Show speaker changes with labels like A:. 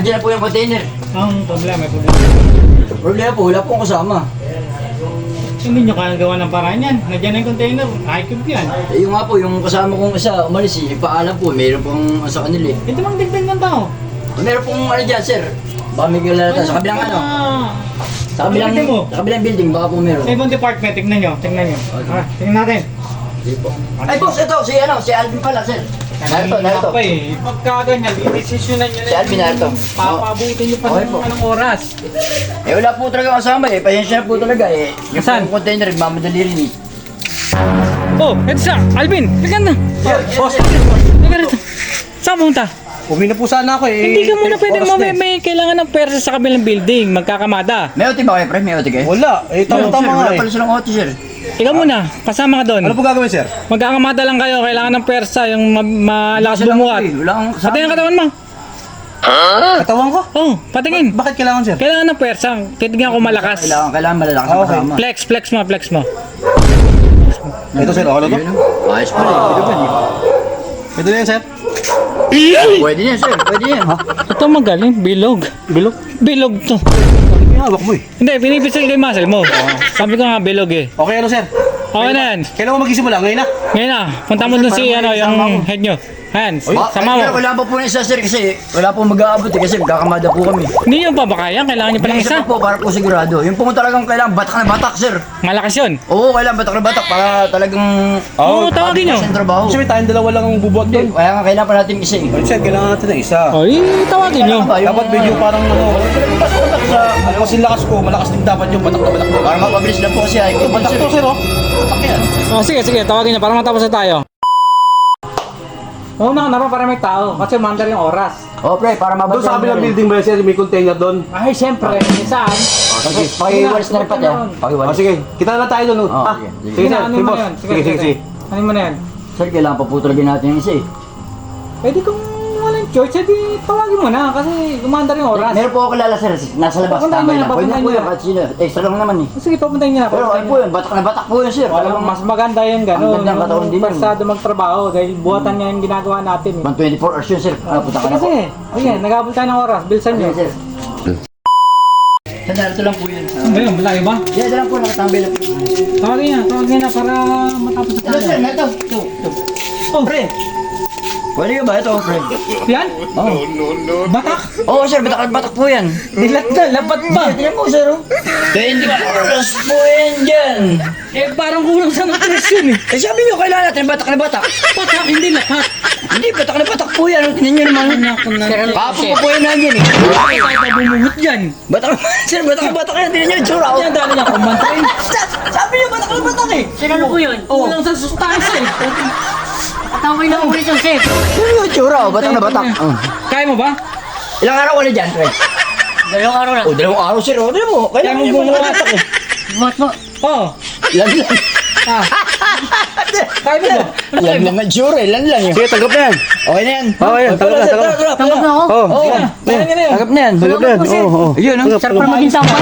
A: Andiyan na po yung container.
B: Ang problema, may problema.
A: Problema po, wala pong kasama.
B: Hindi nyo kaya gawa ng paraan yan. Nandiyan na yung container. High-cube yan.
A: Eh, yung nga po, yung kasama kong isa, umalis eh. Nagpaalam po, mayroon pong sa kanila eh.
B: Ito mang digdig ng tao.
A: Mayroon pong ano dyan, sir. Baka may kilala sa kabilang ano.
B: Ah.
A: Sa kabilang,
B: mo.
A: sa kabilang building, baka po meron.
B: Sa ibang department, tingnan nyo. Tingnan nyo. Ah, tingnan natin.
A: Po. Ay, boss, ito, si ano, si Alvin pala, sir. Narito, narito.
B: Pa eh. Pagka ganyan, inisisyonan nyo na
A: Si Alvin, narito.
B: Papabutin nyo pa
A: Okay
B: ng
A: po.
B: anong oras.
A: Eh, wala po talaga kasama eh. Pasensya na po talaga eh. Yung
B: Saan?
A: pong container, mamadali rin eh.
B: Oh, ito siya. Alvin, tingnan na.
A: Boss,
B: Tingnan rito. Saan pumunta?
C: Uwi na po sana ako eh.
B: Hindi ka muna pwede
C: oras
B: mo,
C: na
B: may,
C: eh.
B: may kailangan ng persa sa kabilang building, magkakamada.
A: may OT ba kayo, pre? May OT kayo?
C: Wala. Eh, tama-tama nga
A: wala
C: eh.
A: pala silang OT, sir.
B: Ikaw muna, kasama ka doon.
C: Ano po gagawin, sir?
B: Magkakamada lang kayo, kailangan ng persa, yung ma- malakas bumuhat.
A: eh, Wala akong kasama.
B: Patingin ang katawan mo.
C: Katawan ko?
B: Oh, patingin.
C: Bakit kailangan, sir?
B: Kailangan ng persa, titignan ko malakas.
A: Kailangan, kailangan malalakas ang
C: Ah, Okay.
A: kasama.
B: Flex, flex mo, flex mo.
C: Ito, sir. Okay na to?
A: Ayos pala. eh. Pwede ba niya?
C: Ito na yan, sir.
A: Pwede yan, sir. Pwede yan.
B: Ito magaling, bilog.
C: Bilog.
B: Bilog to.
C: Yung hawak mo eh?
B: Hindi, pinipisil ko yung muscle mo. Sabi ko nga, bilog eh.
C: Okay, ano, sir?
B: Okay na yan.
C: Kailan mo magisimula? Ngayon na?
B: Ngayon na, punta mo dun si, ano, yung head nyo. Hands,
A: Ah,
B: sama mo.
A: Wala pa po yung isa, sir, kasi wala po mag-aabot eh, kasi magkakamada po kami.
B: Hindi yung pa ba kaya? Kailangan nyo pa ng
A: Yung
B: isa.
A: pa po, para po sigurado. Yung po talagang kailangan batak na batak, sir.
B: Malakas yun.
A: Oo, kailangan batak na batak para talagang...
B: Oo, tawagin nyo.
A: Kasi trabaho.
C: Tayong dalawa lang ang bubuhat doon.
A: Kaya nga kailangan pa natin isa eh.
C: Ay, sir, kailangan natin ng isa.
B: Ay, tawagin nyo.
A: Ba, yung-
C: Dapat medyo parang ano,
A: batak sa...
C: ano kasi lakas ko, malakas din dapat yung batak na batak.
A: Para mapabilis na po siya.
C: Batak to, sir, oh.
A: Batak yan.
B: Oh, sige, sige, tawagin nyo para matapos na tayo. Oo, na, na para may tao. Kasi mandar yung oras.
A: Oh, pre, para mabalik.
C: Doon sa kabilang building ba sir? May container doon.
B: Ay, siyempre, saan?
A: Sige, pakiwalis na rin pati ah.
C: Oh,
A: Pakiwalis.
C: sige, kita na tayo doon. oh.
A: Oh,
C: Ah,
A: sige, sige.
C: sige, sir.
B: ano
C: Sige,
B: mo
C: boss.
B: na yan?
C: Sige, sige, sige.
B: Ano mo na yan?
A: Sir, kailangan pa po talaga natin yung isa eh.
B: Pwede kung walang choice, edi tawagin mo na kasi gumandar yung oras.
A: Meron po ako kilala sir, nasa labas,
B: Papuntahin
A: tambay
B: niyo na.
A: Pwede na
B: papuntahin
A: po
B: niyo
A: yun, kahit sino. Extra lang naman eh.
B: Sige, papuntahin nyo na.
A: Pero ay
B: papuntahin
A: po yun, batak na batak po yun sir. Talagang
B: mas maganda yung gano'n.
A: Ang ganda ng katawan din yun.
B: Pasado magtrabaho dahil buhatan niya yung ginagawa natin. eh.
A: pang 24 hours yun sir. Ah, punta ka na po.
B: Kasi, ayan, nag-abot tayo ng oras. Bilsan nyo.
A: Sige sir. Sandali, ito lang po yun.
B: Ano ba yun? Malayo ba?
A: Yeah, ito lang po, nakatambay lang po.
B: Tawagin na, tawagin na para matapos na
A: Ito sir,
B: tayo.
A: ito. Ito, ito.
B: Oh,
A: Pre. Pwede ka ba ito, pre?
B: yan?
A: Oo.
B: Batak?
A: Oo sir, batak batak po yan.
B: Dilat na, lapat ba?
A: Tingnan po sir. oh. 24 hours po yan dyan.
B: Eh, parang kulang sa nutrition eh.
A: Eh sabi nyo, kailangan natin batak na batak.
B: Batak, hindi lapat.
A: Hindi, batak na batak po yan. Tingnan nyo naman. Kapo pa po yan nandiyan eh.
B: Ay, tayo pa bumuhot dyan.
A: Batak sir, batak na batak yan. Tingnan nyo tsura. oh.
B: Yan, dali niya kumantrain.
A: Sabi nyo, batak na batak eh.
D: Sir, ano po yun?
B: Kulang sa sustansya eh.
D: Tawag na ulit yung.
A: Tingnan nyo yung tsura, oh. batak na batak. Oh.
B: Kaya mo ba?
A: Ilang araw ka na dyan, pre?
D: Dalawang araw na.
A: O, dalawang araw sir. O, tingnan mo.
B: Kaya mo
A: na
B: bumuhat.
A: batak eh.
D: Buhat mo.
B: Oo.
A: Lan lang.
B: Ah. Kaya mo ba?
A: Lan lang ang tsura eh. Lan lang yun.
C: Sige, tanggap na yan.
A: Okay na yan.
C: Okay, yan. Tanggap na, tanggap.
D: Tanggap na ako.
C: Oh,
A: Oo.
B: Kaya na yan.
A: Tanggap na yan.
C: tanggap na yan. Oo, oo.
A: Ayun, oh.
D: Sir, para maging tampan.